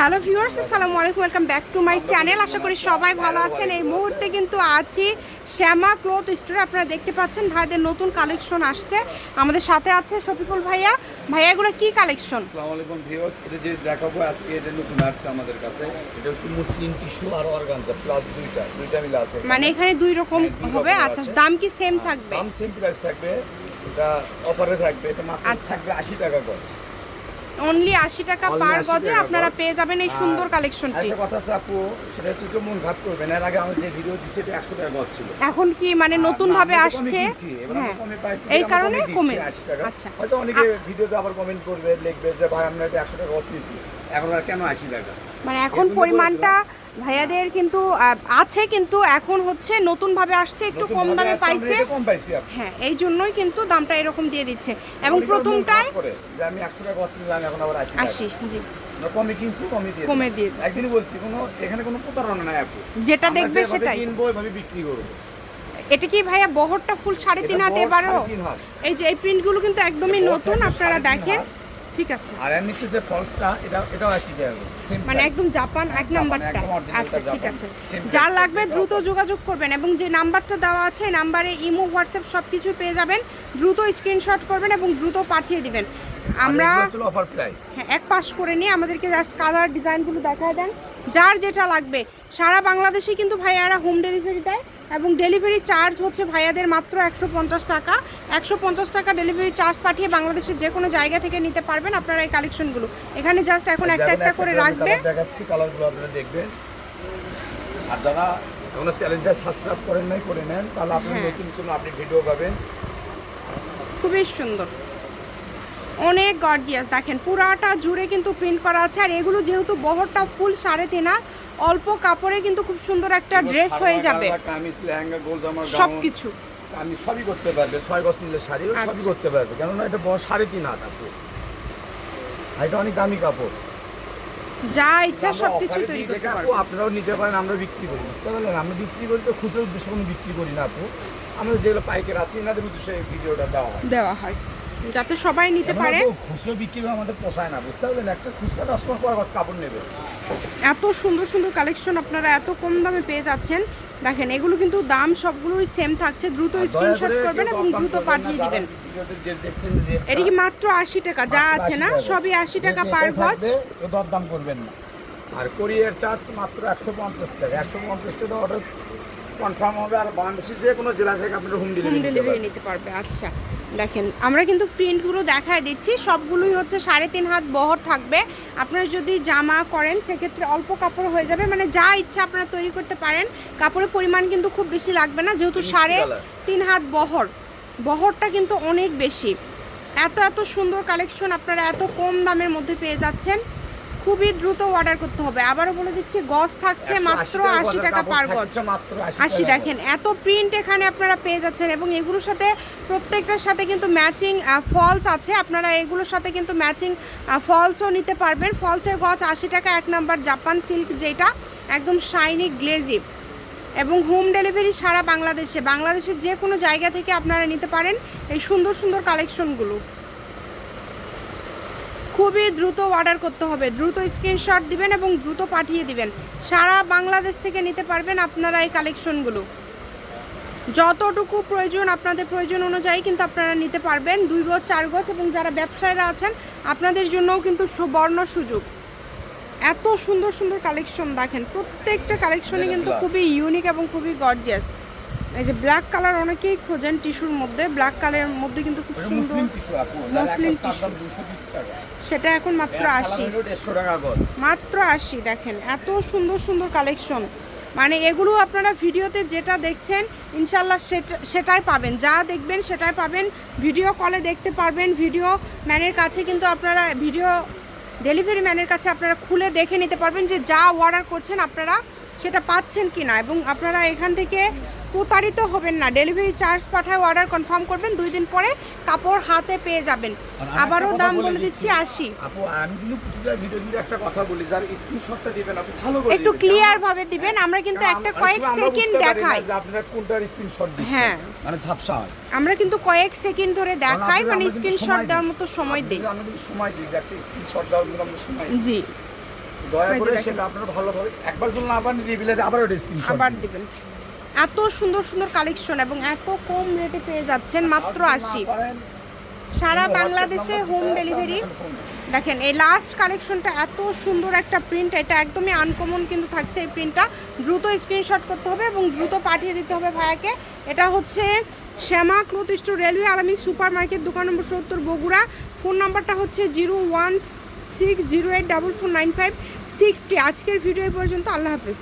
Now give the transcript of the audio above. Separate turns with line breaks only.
Hello viewers আসসালামু আলাইকুম welcome back to my channel. আশা করি সবাই ভালো আছেন। এই মুহূর্তে কিন্তু আছি শ্যামা ক্লথ স্টোরে। আপনারা দেখতে পাচ্ছেন ভাইদের নতুন কালেকশন আসছে। আমাদের সাথে আছে শফিকুল ভাইয়া। ভাইয়া এগুলো কি কালেকশন?
আসসালামু আলাইকুম ভিউয়ার্স এটা যে দেখাবো আজকে এটা নতুন আসছে আমাদের কাছে। এটা হচ্ছে মুসলিম টিস্যু আর অর্গানজা প্লাস দুইটা দুইটা মিলে আছে।
মানে এখানে দুই রকম
হ্যাঁ,
হবে? আচ্ছা দাম কি সেম থাকবে?
দাম সেম প্রাইস থাকবে। এটা অফারে থাকবে এটা মাত্র
আচ্ছা।
থাকবে আশি টাকা গজ।
অনলি আশি টাকা পার গজে আপনারা পেয়ে যাবেন এই সুন্দর কালেকশনটি
কথা আছে আপু সেটা হচ্ছে তো মন ভাব করবেন। এর আগে আমি যে ভিডিও দিচ্ছি এটা একশো টাকা গজ ছিল।
এখন কি মানে নতুন ভাবে আসছে? হ্যাঁ। এই কারণে কমে
80 টাকা।
আচ্ছা।
হয়তো অনেকে ভিডিওতে আবার কমেন্ট করবে লিখবে যে ভাই আমরা এটা একশো টাকা গজ নিয়েছি। এখন আর কেন আশি টাকা?
মানে এখন পরিমাণটা ভাইয়াদের কিন্তু আছে কিন্তু এখন হচ্ছে নতুন ভাবে আসছে একটু কম দামে পাইছে। হ্যাঁ এই জন্যই কিন্তু দামটা এরকম দিয়ে দিচ্ছে। এবং প্রথমটায়
যে আমি একশো টাকা এখন আবার আশি
জি।
কমে কিনছি কমে দিয়ে
কমে দিয়ে।
একদিনই বলছি কোনো এখানে কোনো প্রতারণা নাই আপু।
যেটা দেখবে সেটাই।
কিনবো এভাবে বিক্রি করব।
এটা কি ভাইয়া বহরটা ফুল সাড়ে তিন হাত এবারও। এই যে এই প্রিন্টগুলো কিন্তু একদমই নতুন আপনারা দেখেন। ঠিক আছে।
আর এর নিচে যে ফলসটা এটা এটাও আশি টাকা
মানে একদম জাপান এক নাম্বারটা। আচ্ছা ঠিক আছে।
যা
লাগবে দ্রুত যোগাযোগ করবেন এবং যে নাম্বারটা দেওয়া আছে নাম্বারে ইমো হোয়াটসঅ্যাপ সব কিছু পেয়ে যাবেন। দ্রুত স্ক্রিনশট করবেন এবং দ্রুত পাঠিয়ে দিবেন। আমরা হ্যাঁ এক পাশ করে নিয়ে আমাদেরকে জাস্ট কালার ডিজাইনগুলো দেখায় দেন। যার যেটা লাগবে। সারা বাংলাদেশে কিন্তু ভাইয়ারা হোম ডেলিভারি দেয় এবং ডেলিভারি চার্জ হচ্ছে ভাইয়াদের মাত্র একশো পঞ্চাশ টাকা। একশো পঞ্চাশ টাকা ডেলিভারি চার্জ পাঠিয়ে বাংলাদেশের যে কোনো জায়গা থেকে নিতে পারবেন আপনারা এই কালেকশনগুলো এখানে জাস্ট এখন একটা একটা করে রাখবে।
দেখাচ্ছি কালারগুলো আপনারা দেখবেন। আর যারা চ্যানেলটা সাবস্ক্রাইব করেন নাই করে নেন তাহলে আপনি
হ্যাঁ।
নতুন কোনো আপনি ভিডিও পাবেন।
খুবই সুন্দর। অনেক গর্জিয়াস দেখেন পুরাটা জুড়ে কিন্তু প্রিন্ট করা আছে। আর এগুলো যেহেতু বহরটা ফুল সাড়ে তিনা অল্প কাপড়ে কিন্তু খুব সুন্দর একটা ড্রেস হয়ে যাবে।
সালোয়ার, কামিজ লেহেঙ্গা গোল জামা
সব কিছু
আমি সবই করতে পারবে ছয় গজ নিলে শাড়িও সবই
আচ্ছা।
করতে পারবে। কেননা এটা বড় সাড়ে তিন হাত এটা অনেক দামি কাপড়।
যা ইচ্ছা সব কিছু তৈরি করতে
আপনারাও নিতে পারেন আমরা বিক্রি করি বুঝতে পারলেন? আমরা বিক্রি করি তো খুচরো উদ্দেশ্য কোনো বিক্রি করি না আপু। আমরা যেগুলো পাইকার আছি এনাদের উদ্দেশ্যে ভিডিওটা দেওয়া হয়।
দেওয়া হয়। যাতে সবাই নিতে পারে।
খুচরো বিক্রি আমাদের পোষায় না বুঝতে পারলেন? একটা খুচরো কাস্টমার পর গজ কাপড় নেবে।
এত সুন্দর সুন্দর কালেকশন আপনারা এত কম দামে পেয়ে যাচ্ছেন। দেখেন এগুলো কিন্তু দাম সবগুলোই সেম থাকছে। দ্রুত স্ক্রিনশট করবেন এবং দ্রুত পাঠিয়ে দিবেন। এটা কি মাত্র আশি টাকা যা আছে না সবই। আশি টাকা পার গজ
দরদাম করবেন না। আর কোরিয়ার চার্জ মাত্র একশো পঞ্চাশ টাকা। একশো পঞ্চাশ টাকা অর্ডার কনফার্ম হবে আর বাংলাদেশের যে কোনো জেলা থেকে আপনারা হোম ডেলিভারি
নিতে পারবে আচ্ছা। দেখেন আমরা কিন্তু প্রিন্টগুলো দেখায় দিচ্ছি। সবগুলোই হচ্ছে সাড়ে তিন হাত বহর থাকবে। আপনারা যদি জামা করেন সেক্ষেত্রে অল্প কাপড় হয়ে যাবে। মানে যা ইচ্ছা আপনারা তৈরি করতে পারেন। কাপড়ের পরিমাণ কিন্তু খুব বেশি লাগবে না যেহেতু সাড়ে তিন হাত বহর। বহরটা কিন্তু অনেক বেশি। এত এত সুন্দর কালেকশন আপনারা এত কম দামের মধ্যে পেয়ে যাচ্ছেন। খুবই দ্রুত অর্ডার করতে হবে। আবারও বলে দিচ্ছি গজ থাকছে মাত্র আশি টাকা পার গজ আশি দেখেন এত প্রিন্ট এখানে আপনারা পেয়ে যাচ্ছেন এবং এগুলোর সাথে প্রত্যেকটার সাথে কিন্তু ম্যাচিং ফলস আছে। আপনারা এগুলোর সাথে কিন্তু ম্যাচিং ফলসও নিতে পারবেন। ফলসের গজ আশি টাকা এক নাম্বার জাপান সিল্ক যেটা একদম শাইনি গ্লেজি এবং হোম ডেলিভারি সারা বাংলাদেশে। বাংলাদেশের যে কোনো জায়গা থেকে আপনারা নিতে পারেন এই সুন্দর সুন্দর কালেকশনগুলো খুবই দ্রুত অর্ডার করতে হবে। দ্রুত স্ক্রিনশট দিবেন এবং দ্রুত পাঠিয়ে দিবেন। সারা বাংলাদেশ থেকে নিতে পারবেন আপনারা এই কালেকশনগুলো যতটুকু প্রয়োজন আপনাদের প্রয়োজন অনুযায়ী কিন্তু আপনারা নিতে পারবেন। দুই গজ চার গজ এবং যারা ব্যবসায়ীরা আছেন আপনাদের জন্যও কিন্তু সুবর্ণ সুযোগ। এত সুন্দর সুন্দর কালেকশন দেখেন। প্রত্যেকটা কালেকশনই কিন্তু খুবই ইউনিক এবং খুবই গর্জিয়াস এই যে ব্ল্যাক কালার অনেকেই খোঁজেন টিস্যুর মধ্যে। ব্ল্যাক কালারের মধ্যে কিন্তু খুব সুন্দর
muslin tissue
muslin
muslin tissue
tissue।
220 টাকা।
সেটা এখন মাত্র আশি। মাত্র আশি দেখেন এত সুন্দর সুন্দর কালেকশন মানে এগুলো আপনারা ভিডিওতে যেটা দেখছেন ইনশাল্লাহ সেটা সেটাই পাবেন। যা দেখবেন সেটাই পাবেন। ভিডিও কলে দেখতে পারবেন। ভিডিও ম্যানের কাছে কিন্তু আপনারা ভিডিও ডেলিভারি ম্যানের কাছে আপনারা খুলে দেখে নিতে পারবেন যে যা অর্ডার করছেন আপনারা সেটা পাচ্ছেন কি না? এবং আপনারা এখান থেকে প্রতারিত হবেন না। ডেলিভারি চার্জ পাঠায় অর্ডার কনফার্ম করবেন দুই দিন পরে কাপড় হাতে পেয়ে যাবেন। আবারও দাম
বলে
দিচ্ছি। আশি।
একটা।
ক্লিয়ার ভাবে দিবেন আমরা কিন্তু একটা কয়েক সেকেন্ড দেখাই। হ্যাঁ।
মানে ঝাপসা হয়।
আমরা কিন্তু কয়েক সেকেন্ড ধরে দেখাই মানে স্ক্রিনশট দেওয়ার মতো সময় দিই।
যদি আমরা কিন্তু সময় দিই একটা স্ক্রিনশট দেওয়ার জন্য সময় দিই।
জি
দয়া
এই যে
করে সেটা আপনারা ভালোভাবে একবার যদি না রিভিলে আবার ওটা স্ক্রিনশট
আবার দিবেন। এত সুন্দর সুন্দর কালেকশন এবং এত কম রেটে পেয়ে যাচ্ছেন মাত্র আশি। সারা বাংলাদেশে হোম ডেলিভারি দেখেন এই লাস্ট কালেকশনটা এত সুন্দর একটা প্রিন্ট এটা একদমই আনকমন কিন্তু থাকছে এই প্রিন্টটা দ্রুত স্ক্রিনশট করতে হবে এবং দ্রুত পাঠিয়ে দিতে হবে ভাইয়াকে। এটা হচ্ছে শ্যামা ক্লোথ স্টোর রেলওয়ে আলামী সুপার মার্কেট দোকান নম্বর সত্তর বগুড়া। ফোন নাম্বারটা হচ্ছে zero one six zero eight double four nine five six three আজকের ভিডিও পর্যন্ত আল্লাহ হাফেজ।